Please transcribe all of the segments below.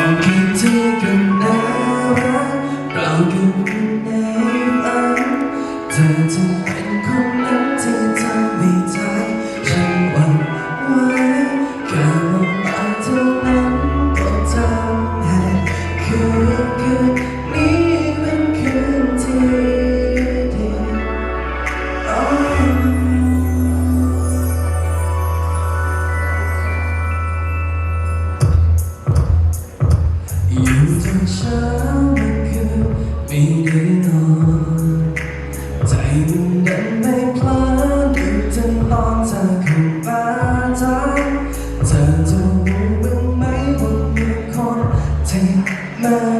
ความคิดที่กัน่ารักเราอยู่ในฝันเธอจะเป็นคน เช้ามันคือไม่ได้นอนใจมันดันไม่พลาดดูจนตอนเธอเข้ามาทักเธอจะรู้บ้างไหมว่ามีคนที่มัน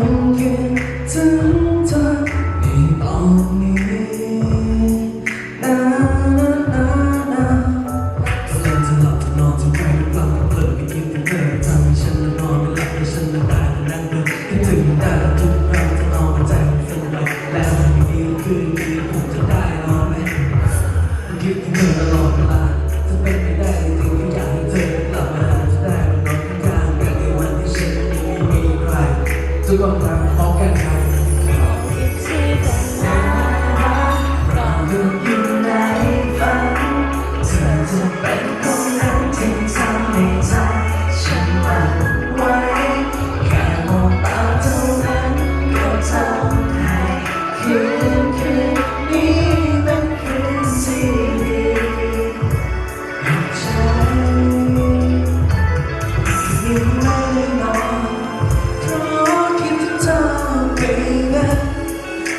ทุกคนทำพร้อมกันครับ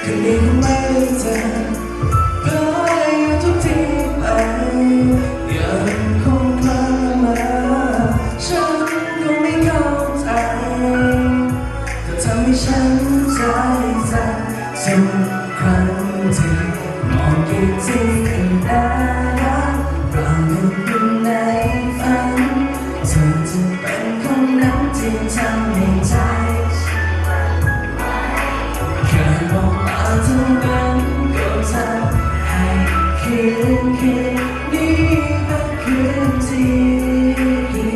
คืนนี้คงไม่เจอเพราะอยู่ทุกที่ไปยังคงพลาดมาฉันก็ไม่เข้าใจแต่ทำให้ฉันใจสั่นทุกครั้งที่มองกี่ทีก็น่ารักเราอยู่ในฝันเธอจะเป็นคนนั้นที่ทำให้ใจ นคืนนี้เป็นคืนที่ดี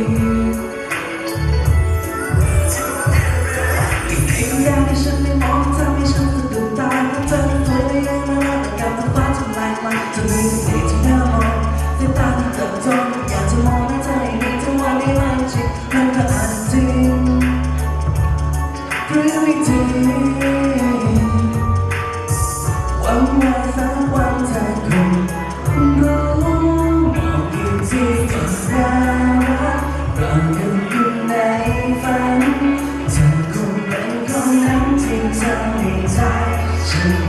อีกสิ่งอย่างที่ฉันไม่มองทำให้ฉันสะดุดตาเธอเป็นตัวที่ยังน่ารักแต่กับฟ้าทำลายมันเธอมีสติที่น่ามองสายตาที่เติบโตอยากจะมองให้เธอให้ดีทั้งวันไม่จริงมันก็อาจจริงหรือไม่จริง